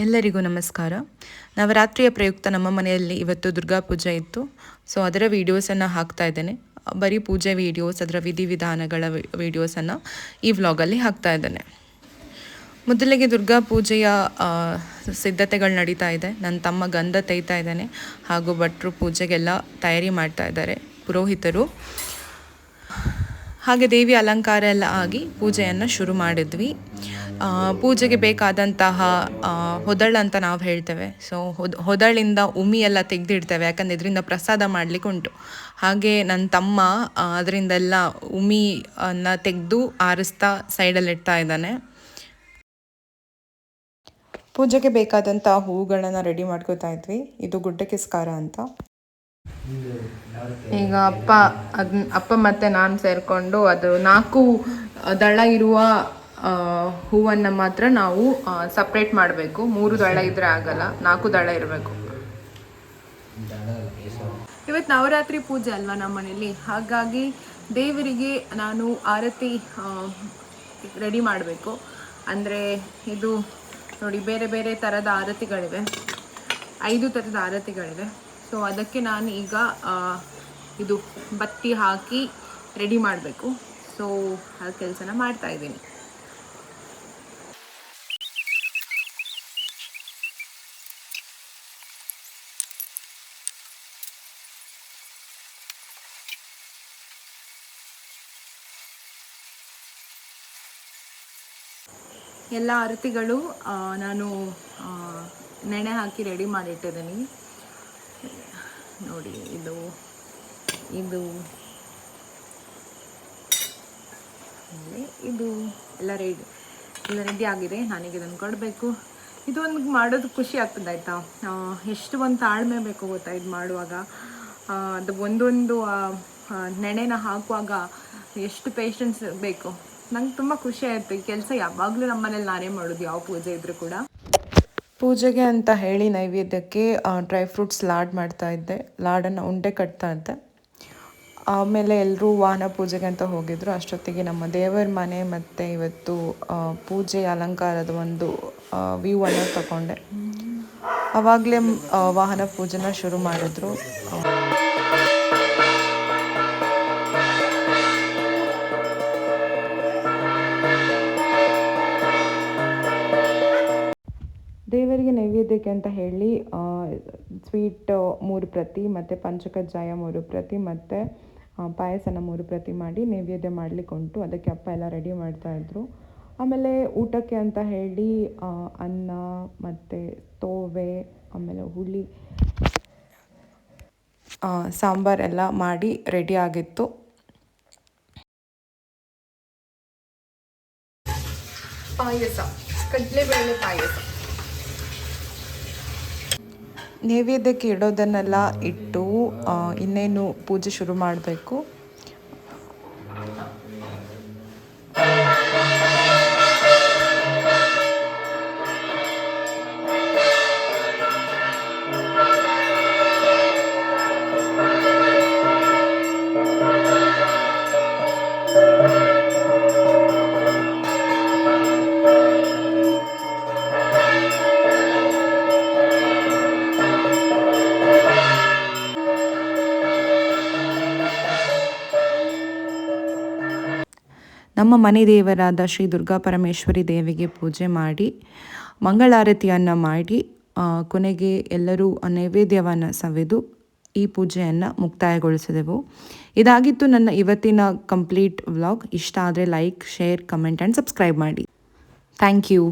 ಎಲ್ಲರಿಗೂ ನಮಸ್ಕಾರ. ನವರಾತ್ರಿಯ ಪ್ರಯುಕ್ತ ನಮ್ಮ ಮನೆಯಲ್ಲಿ ಇವತ್ತು ದುರ್ಗಾ ಪೂಜೆ ಇತ್ತು. ಸೊ ಅದರ ವೀಡಿಯೋಸನ್ನು ಹಾಕ್ತಾ ಇದ್ದೇನೆ. ಬರೀ ಪೂಜೆ ವೀಡಿಯೋಸ್ ಅದರ ವಿಧಿವಿಧಾನಗಳ ವೀಡಿಯೋಸನ್ನು ಈ ವ್ಲಾಗಲ್ಲಿ ಹಾಕ್ತಾ ಇದ್ದೇನೆ. ಮೊದಲಿಗೆ ದುರ್ಗಾ ಪೂಜೆಯ ಸಿದ್ಧತೆಗಳು ನಡೀತಾ ಇದೆ. ನನ್ನ ತಮ್ಮ ಗಂಧ ತೆಯ್ತಾ ಇದ್ದಾನೆ. ಹಾಗೂ ಭಟ್ರು ಪೂಜೆಗೆಲ್ಲ ತಯಾರಿ ಮಾಡ್ತಾ ಇದ್ದಾರೆ. ಪುರೋಹಿತರು ಹಾಗೆ ದೇವಿ ಅಲಂಕಾರ ಎಲ್ಲ ಆಗಿ ಪೂಜೆಯನ್ನು ಶುರು ಮಾಡಿದ್ವಿ. ಪೂಜೆಗೆ ಬೇಕಾದಂತಹ ಹೊದಳು ಅಂತ ನಾವು ಹೇಳ್ತೇವೆ. ಸೊ ಹೊದ್, ಹೊದಳಿಂದ ಉಮಿ ಎಲ್ಲ ತೆಗೆದಿಡ್ತೇವೆ. ಯಾಕಂದರೆ ಇದರಿಂದ ಪ್ರಸಾದ ಮಾಡಲಿಕ್ಕೆ ಉಂಟು. ಹಾಗೆ ನನ್ನ ತಮ್ಮ ಅದರಿಂದೆಲ್ಲ ಉಮಿಯನ್ನು ತೆಗೆದು ಆರಿಸ್ತಾ ಸೈಡಲ್ಲಿ ಇಡ್ತಾ ಇದ್ದಾನೆ. ಪೂಜೆಗೆ ಬೇಕಾದಂಥ ಹೂಗಳನ್ನು ರೆಡಿ ಮಾಡ್ಕೋತಾ ಇದ್ವಿ. ಇದು ಗುಡ್ಡಕ್ಕಿಸ್ಕಾರ ಅಂತ. ಈಗ ಅಪ್ಪ, ಅದ್ ಅಪ್ಪ ಮತ್ತೆ ನಾನು ಸೇರ್ಕೊಂಡು ಅದು ನಾಲ್ಕು ದಳ ಇರುವ ಹೂವನ್ನು ಹೂವನ್ನ ಮಾತ್ರ ನಾವು ಸಪ್ರೇಟ್ ಮಾಡಬೇಕು. ಮೂರು ದಳ ಇದ್ರೆ ಆಗಲ್ಲ, ನಾಲ್ಕು ದಳ ಇರಬೇಕು. ಇವತ್ತು ನವರಾತ್ರಿ ಪೂಜೆ ಅಲ್ವಾ ನಮ್ಮ ಮನೇಲಿ? ಹಾಗಾಗಿ ದೇವರಿಗೆ ನಾನು ಆರತಿ ರೆಡಿ ಮಾಡಬೇಕು. ಅಂದರೆ ಇದು ನೋಡಿ, ಬೇರೆ ಬೇರೆ ಥರದ ಆರತಿಗಳಿವೆ. ಐದು ಥರದ ಆರತಿಗಳಿವೆ. ಸೊ ಅದಕ್ಕೆ ನಾನು ಈಗ ಇದು ಬತ್ತಿ ಹಾಕಿ ರೆಡಿ ಮಾಡಬೇಕು. ಸೊ ಆ ಕೆಲಸನ ಮಾಡ್ತಾ ಇದ್ದೀನಿ. ಎಲ್ಲ ಆರತಿಗಳು ಆ, ನಾನು ನೆನೆ ಹಾಕಿ ರೆಡಿ ಮಾಡಿಟ್ಟಿದ್ದೀನಿ. ನೋಡಿ, ಇದು ಇದು. ಇದು. ಎಲ್ಲ ರೆಡಿ ಎಲ್ಲ ರೆಡಿ ಆಗಿದೆ. ನನಗೆ ಇದನ್ನು ಕೊಡಬೇಕು. ಇದು ಒಂದು ಮಾಡೋದು ಖುಷಿ ಆಗ್ತದೆ, ಆಯಿತಾ? ಎಷ್ಟು ಒಂದು ತಾಳ್ಮೆ ಬೇಕು ಗೊತ್ತಾ ಇದು ಮಾಡುವಾಗ? ಅದು ಒಂದೊಂದು ನೆನೆನ ಹಾಕುವಾಗ ಎಷ್ಟು ಪೇಷನ್ಸ್ ಬೇಕು. ನಂಗೆ ತುಂಬ ಖುಷಿ ಆಯಿತು. ಈ ಕೆಲಸ ಯಾವಾಗಲೂ ನಮ್ಮನೇಲಿ ನಾನೇ ಮಾಡೋದು, ಯಾವ ಪೂಜೆ ಇದ್ದರೂ ಕೂಡ. ಪೂಜೆಗೆ ಅಂತ ಹೇಳಿ ನೈವೇದ್ಯಕ್ಕೆ ಡ್ರೈ ಫ್ರೂಟ್ಸ್ ಲಾಡ್ ಮಾಡ್ತಾ ಇದ್ದೆ. ಲಾಡನ್ನು ಉಂಡೆ ಕಟ್ತಾ ಇದ್ದೆ. ಆಮೇಲೆ ಎಲ್ಲರೂ ವಾಹನ ಪೂಜೆಗೆ ಅಂತ ಹೋಗಿದ್ರು. ಅಷ್ಟೊತ್ತಿಗೆ ನಮ್ಮ ದೇವರ ಮನೆ ಮತ್ತು ಇವತ್ತು ಪೂಜೆ ಅಲಂಕಾರದ ಒಂದು ವ್ಯೂ ಅನ್ನು ತಗೊಂಡೆ. ಆವಾಗಲೇ ವಾಹನ ಪೂಜೆನ ಶುರು ಮಾಡಿದ್ರು. ದೇವರಿಗೆ ಅಂತ ಹೇಳಿ ಸ್ವೀಟ್ ಮೂರು ಪ್ರತಿ ಮತ್ತು ಪಂಚಕಜ್ಜಾಯ ಮೂರು ಪ್ರತಿ ಮತ್ತು ಪಾಯಸನ ಮೂರು ಪ್ರತಿ ಮಾಡಿ ನೈವೇದ್ಯ ಮಾಡಲಿಕ್ಕೆ ಉಂಟು. ಅದಕ್ಕೆ ಅಪ್ಪ ಎಲ್ಲ ರೆಡಿ ಮಾಡ್ತಾಯಿದ್ರು ಆಮೇಲೆ ಊಟಕ್ಕೆ ಅಂತ ಹೇಳಿ ಅನ್ನ ಮತ್ತು ತೋವೆ ಆಮೇಲೆ ಹುಳಿ ಆ, ಸಾಂಬಾರೆಲ್ಲ ಮಾಡಿ ರೆಡಿ ಆಗಿತ್ತು. ಪಾಯಸ ಕಡಲೆಬೇಳೆ ಪಾಯಸ. ನೈವೇದ್ಯಕ್ಕೆ ಇಡೋದನ್ನೆಲ್ಲ ಇಟ್ಟು ಇನ್ನೇನು ಪೂಜೆ ಶುರು ಮಾಡಬೇಕು. ನಮ್ಮ ಮನೆ ದೇವರಾದ ಶ್ರೀ ದುರ್ಗಾ ಪರಮೇಶ್ವರಿ ದೇವಿಗೆ ಪೂಜೆ ಮಾಡಿ, ಮಂಗಳಾರತಿಯನ್ನು ಮಾಡಿ ಕೊನೆಗೆ ಎಲ್ಲರೂ ನೈವೇದ್ಯವನ್ನು ಸವೆದು ಈ ಪೂಜೆಯನ್ನು ಮುಕ್ತಾಯಗೊಳಿಸಿದೆವು. ಇದಾಗಿತ್ತು ನನ್ನ ಇವತ್ತಿನ ಕಂಪ್ಲೀಟ್ ವ್ಲಾಗ್. ಇಷ್ಟ ಆದರೆ like, share, comment and subscribe ಮಾಡಿ. Thank you.